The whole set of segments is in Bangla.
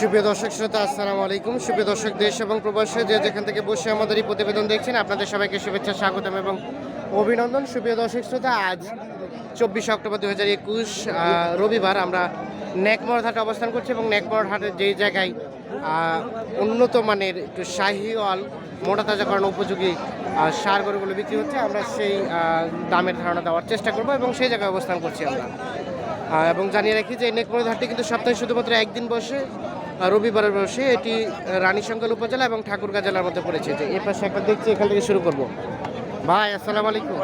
সুপ্রিয় দর্শক শ্রোতা, আসসালামু আলাইকুম। সুপ্রিয় দর্শক, দেশ এবং প্রবাসে যে যেখান থেকে বসে আমাদের এই প্রতিবেদন দেখছেন, আপনাদের সবাইকে শুভেচ্ছা, স্বাগতম এবং অভিনন্দন। সুপ্রিয় দর্শক শ্রোতা, আজ চব্বিশে অক্টোবর দু হাজার একুশ রবিবার আমরা নেকমর হাটে অবস্থান করছি এবং নেকমর হাটের যেই জায়গায় উন্নত মানের একটু শাহিওয়াল মোটা তাজাকরণ উপযোগী সার গরুগুলো বিক্রি হচ্ছে, আমরা সেই দামের ধারণা দেওয়ার চেষ্টা করব এবং সেই জায়গায় অবস্থান করছি আমরা। এবং জানিয়ে রাখি যে নেকমর হাটটি কিন্তু সপ্তাহে শুধুমাত্র একদিন বসে রবিবারের বসে এটি রানীশঙ্কল উপজেলা এবং ঠাকুরগাঁ জেলার মধ্যে পড়েছে। যে এর পাশে একটা দেখছি, এখান থেকে শুরু করব। ভাই, আসসালামু আলাইকুম।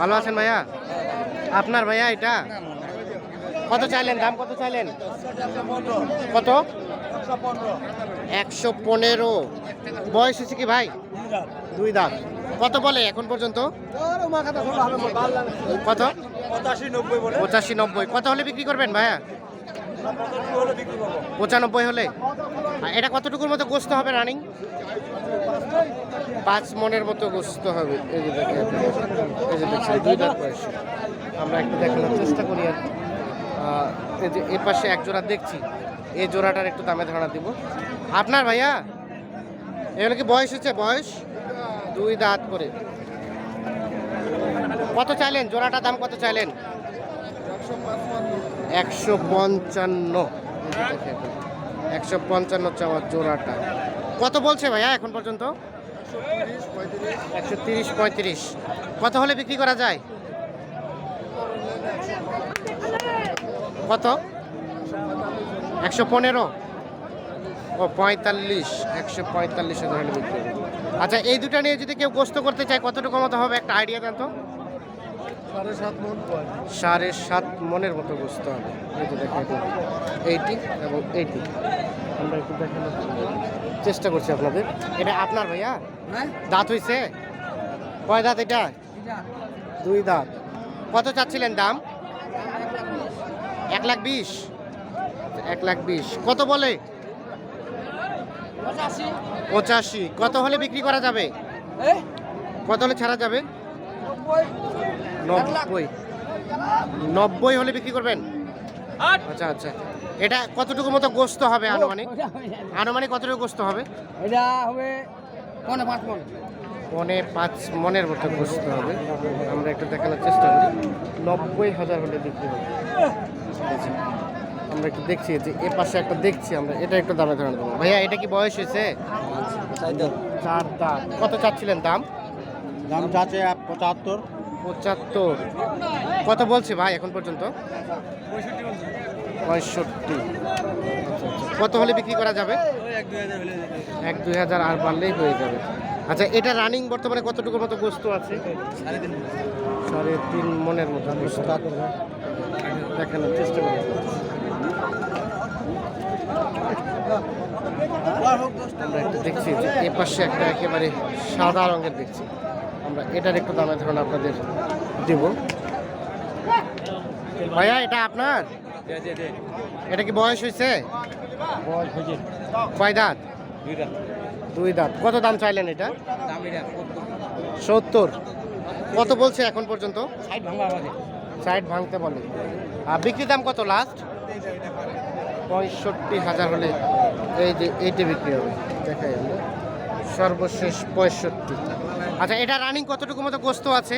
ভালো আছেন ভাইয়া? আপনার ভাইয়া এটা? কত চাইলেন? দাম কত চাইলেন? কত? একশো পনেরো। বয়স হচ্ছে কি ভাই? দুই দাঁত। কত বলে এখন পর্যন্ত? কত? পঁচাশি নব্বই। কত হলে বিক্রি করবেন ভাইয়া পঁচাত্তর হলে বিক্রি করব পঁচানব্বই হলে? এটা কতটুকুর মতো গোস্ত হবে রানিং? পাঁচ মনের মতো গোস্ত হবে। এই যে দেখছেন, দুই দাঁত বয়স। আমরা একটু দেখানোর চেষ্টা করি আর এই যে এ পাশে এক জোড়া দেখছি। এই জোড়াটার একটু দামে ধারণা দিব। আপনার ভাইয়া? এগুলো কি বয়স হচ্ছে? বয়স? দুই দাঁত করে। কত চাইলেন? জোড়াটার দাম কত চাইলেন? একশো পঞ্চান্ন। একশো পঞ্চান্ন চাওয়ার জোড়াটা। কত বলছে ভাইয়া এখন পর্যন্ত? একশো তিরিশ পঁয়ত্রিশ। কত হলে বিক্রি করা যায়? কত? একশো পনেরো। ও, পঁয়তাল্লিশ। একশো পঁয়তাল্লিশ আচ্ছা এই দুটো নিয়ে যদি কেউ গোস্ত করতে চায়, কতটুকু মতো হবে? একটা আইডিয়া দেন তো। সাড়ে সাত মন মনের মতো বুঝতে হবে। যে দেখেন এইটি এবং এইটি। আমরা একটু দেখানোর চেষ্টা করছি আপনাদের। এটা আপনার ভাইয়া? হ্যাঁ? দাঁত হয়েছে কয় দাঁত এটা? দুই দাঁত। কত চাচ্ছিলেন দাম? এক লাখ বিশ। এক লাখ বিশ। কত বলে? পঁচাশি। কত হলে বিক্রি করা যাবে? কত হলে ছাড়া যাবে? নব্বই। নব্বই হলে বিক্রি করবেন? আচ্ছা আচ্ছা। এটা কতটুকু মতো গোস্ত হবে আনুমানিক? আনুমানিক কতটুকু গোস্ত হবে? এটা হবে পনেরো পাঁচ মন। পনে পাঁচ মনের মতো গোস্ত হবে। আমরা একটু দেখানোর চেষ্টা করি। নব্বই হাজার হলে বিক্রি হবে। আমরা একটু দেখছি যে এ পাশে একটা দেখছি আমরা। এটা একটু দামে ধারণা দেবো ভাইয়া এটা কি বয়স হয়েছে? চার দাঁত। কত চাচ্ছিলেন দাম? দাম যাচ্ছে পঁচাত্তর। পঁচাত্তর। কত বলছে ভাই এখন পর্যন্ত? পঁয়ষট্টি। কত হলে বিক্রি করা যাবে? এক দুই হাজার আর বাড়লেই হয়ে যাবে। আচ্ছা এটা রানিং বর্তমানে কতটুকুর মতো গোস্ত আছে? সাড়ে তিন মনের মতো দেখানোর চেষ্টা করি দেখছি। যে এ পাশে একটা একেবারে সাদা রঙের দেখছি। আমরা এটার একটু দামে ধরুন আপনাদের দেব। ভাইয়া এটা আপনার? এটা কি বয়স হয়েছে? কয় দাঁত? দুই দাঁত। কত দাম চাইলেন এটা? সত্তর। কত বলছে এখন পর্যন্ত? সাইড ভাঙতে বলে। আর বিক্রি দাম কত লাস্ট পঁয়ষট্টি হাজার হলে এই যে এইটা বিক্রি হবে। দেখাই আমরা। সর্বশেষ পঁয়ষট্টি। আচ্ছা এটা রানিং কতটুকু মতো গোস্ত আছে?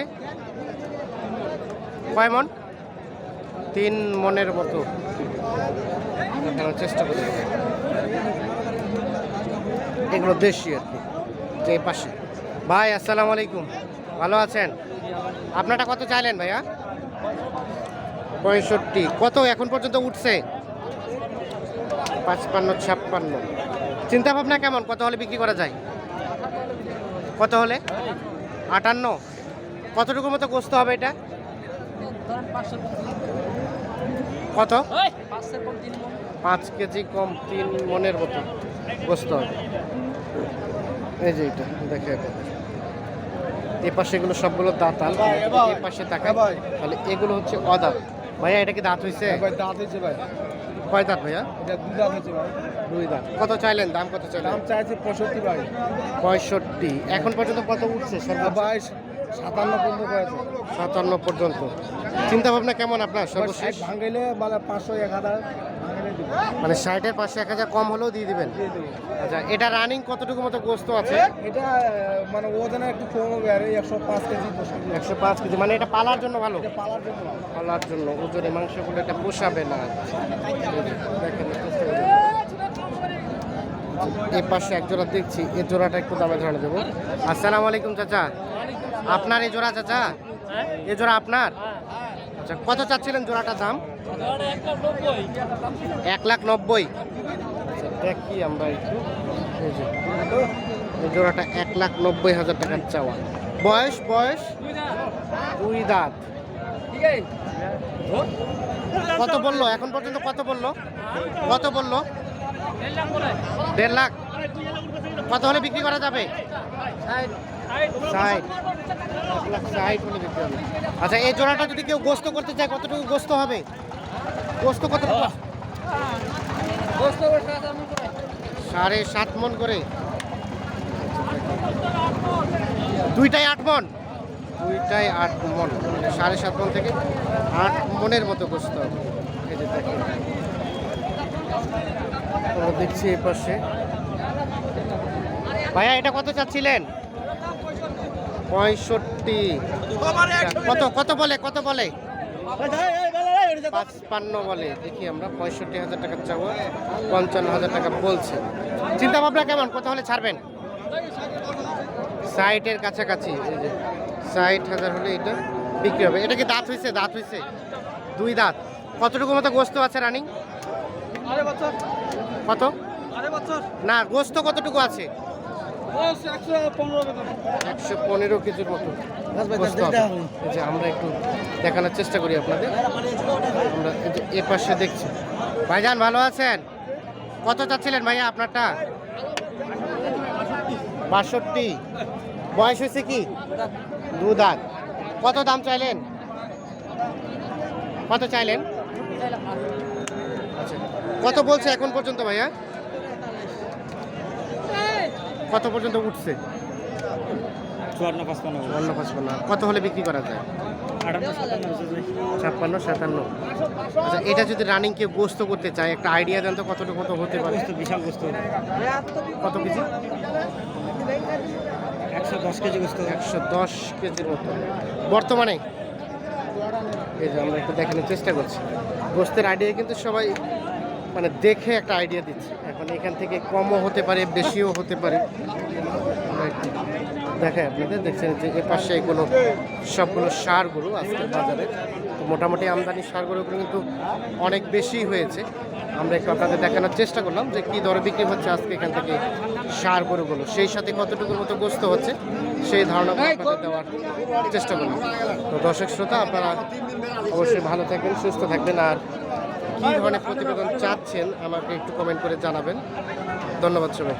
কয় মন? তিন মনের মতো। চেষ্টা করি এগুলো দেশি আর কি, যে পাশে। ভাই, আসসালামু আলাইকুম। ভালো আছেন? আপনারটা কত চাইলেন ভাইয়া? পঁয়ষট্টি। কত এখন পর্যন্ত উঠছে? পাঁচপান্ন, ছাপ্পান্ন। চিন্তা ভাবনা কেমন? কত হলে বিক্রি করা যায়? কত হলে? আটান্ন? কতটুকু মতো গোস্ত হবে এটা? কত? পাঁচ কেজি কম তিন মনের মতো গোস্ত হবে। এই যে এটা দেখে এ পাশে এগুলো সবগুলো দাঁতাল। এ পাশে তাকায় তাহলে এগুলো হচ্ছে অদাঁত। ভাইয়া এটা কি দাঁত হয়েছে দাঁত হয়েছে ভাই। কয় দাঁত ভাইয়া? এটা দুই দাঁত হয়েছে ভাই। দুই দাঁত। কত চাইলেন? দাম কত চাইলেন? দাম চাইছে পঁয়ষট্টি ভাই। পঁয়ষট্টি। এখন পর্যন্ত কত উঠছে সর্বশেষ সাতান্ন পর্যন্ত করেছে সাতান্ন পর্যন্ত। চিন্তা ভাবনা কেমন আপনার? সর্বশেষ? ভাঙাইলে মানে পাঁচশো এক হাজার। মানে ষাটের পাশে এক হাজার কম হলেও দিয়ে দিবেন। আচ্ছা এটা রানিং কতটুকু মতো গোস্ত আছে? এটা মানে ওজনে একটু কম হবে আর একশো পাঁচ কেজি একশো পাঁচ কেজি মানে এটা পালার জন্য ভালো? পালার জন্য। পালার জন্য ওজনে মাংসগুলো এটা পোষাবে না। দেখেন এই পাশে এক জোড়া দেখছি এই জোড়াটা একটু দামে ধরে দেবো আসসালামু আলাইকুম চাচা। আপনার এই জোড়া চাচা? এই জোড়া আপনার? আচ্ছা কত চাচ্ছিলেন জোড়াটার দাম? এক লাখ নব্বই। আচ্ছা দেখি আমরা একটু। জোড়াটা এক লাখ নব্বই হাজার টাকার চাওয়া। বয়স বয়স? দুই দাঁত। কত বলল? এখন পর্যন্ত কত বলল? কত বলল? দেড় লাখ। কত হলে বিক্রি করা যাবে? আচ্ছা এই জোড়াটা যদি কেউ গোস্ত করতে চায় কতটুকু গোস্ত হবে? গোস্ত কতটুকু? সাড়ে সাত মন করে। দুইটাই আট মন? দুইটাই আট মন। মানে সাড়ে সাত মন থেকে আট মনের মতো গোস্ত। হবে এই যে দেখেন। দেখছি এই পাশে। ভাইয়া এটা কত চাচ্ছিলেন? পঁয়ষট্টি। কত কত বলে কত বলে? পাঁচপান্ন বলে। দেখি আমরা পঁয়ষট্টি হাজার টাকা চাবো পঞ্চান্ন হাজার টাকা বলছে। চিন্তা ভাবনা কেমন? কত হলে ছাড়বেন? ষাটের কাছাকাছি এই যে ষাট হাজার হলে এটা বিক্রি হবে। এটা কি দাঁত হয়েছে? দাঁত হয়েছে? দুই দাঁত। কতটুকু মতো গোস্ত আছে রানিং? কত? না গোস্ত কতটুকু আছে? একশো পনেরো কেজির মতো। যে আমরা একটু দেখানোর চেষ্টা করি আপনাদের। আমরা এই এ পাশে দেখছি। ভাইজান ভালো আছেন? কত চাচ্ছিলেন ভাইয়া আপনারটা? বাষট্টি। বয়স হয়েছে কি? দু দাঁত। কত দাম চাইলেন? কত চাইলেন? আচ্ছা। কত বলছে এখন পর্যন্ত ভাইয়া? কত পর্যন্ত উঠছে? চুয়ান্ন পাঁচপান্ন অন্য পাঁচপান্ন। কত হলে বিক্রি করা যায়? ছাপ্পান্ন সাতান্ন। আচ্ছা এটা যদি রানিং কেউ গোস্ত করতে চায় একটা আইডিয়া দেন তো কতটুকু কত হতে পারে। বিশাল গোস্ত। কত কেজি? একশো দশ কেজি গোস্ত। একশো দশ কেজির মতো। বর্তমানে? এই যে আমরা একটু দেখানোর চেষ্টা করছি। গোস্তের আইডিয়া কিন্তু সবাই মানে দেখে একটা আইডিয়া দিচ্ছি। এখন এখান থেকে কমও হতে পারে, বেশিও হতে পারে। দেখাই আপনাদের, দেখছেন যে এ পাশে এগুলো, সবগুলো সার গরু আজকের বাজারে। তো মোটামুটি আমদানি সার গরুগুলো কিন্তু অনেক বেশি হয়েছে। আমরা একটু আপনাদের দেখানোর চেষ্টা করলাম যে কী দরে বিক্রি হচ্ছে আজকে এখান থেকে সার গরুগুলো সেই সাথে কতটুকুর মতো গ্রস্ত হচ্ছে, সেই ধারণা আপনাদের দেওয়ার চেষ্টা করলাম। তো দর্শক শ্রোতা, আপনারা অবশ্যই ভালো থাকবেন, সুস্থ থাকবেন, আর কী ধরনের প্রতিবেদন চাচ্ছেন আমাকে একটু কমেন্ট করে জানাবেন। ধন্যবাদ সবাই